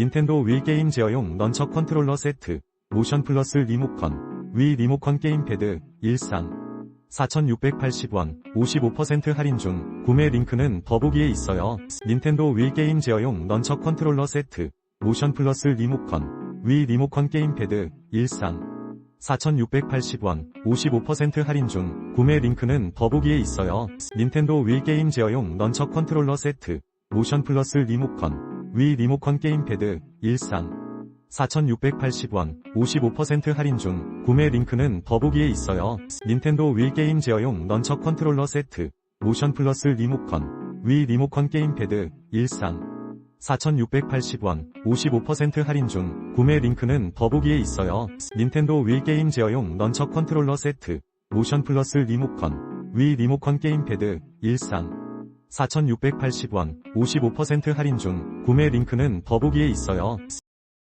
닌텐도 위 게임 제어용 런처 컨트롤러 세트, 모션 플러스 리모컨, 위 리모컨 게임패드, 일산. 4,680원, 55% 할인 중, 구매 링크는 더보기에 있어요. 닌텐도 위 게임 제어용 런처 컨트롤러 세트, 모션 플러스 리모컨, 위 리모컨 게임패드, 일산. 4,680원, 55% 할인 중, 구매 링크는 더보기에 있어요. 닌텐도 위 게임 제어용 런처 컨트롤러 세트, 모션 플러스 리모컨, 위 리모컨 게임패드, 일산. 4,680원, 55% 할인 중, 구매 링크는 더보기에 있어요. 닌텐도 위 게임 제어용 런처 컨트롤러 세트, 모션 플러스 리모컨, 위 리모컨 게임패드, 일산. 4,680원, 55% 할인 중, 구매 링크는 더보기에 있어요. 닌텐도 위 게임 제어용 런처 컨트롤러 세트, 모션 플러스 리모컨, 위 리모컨 게임패드, 일산. 4,680원, 55% 할인 중, 구매 링크는 더보기에 있어요.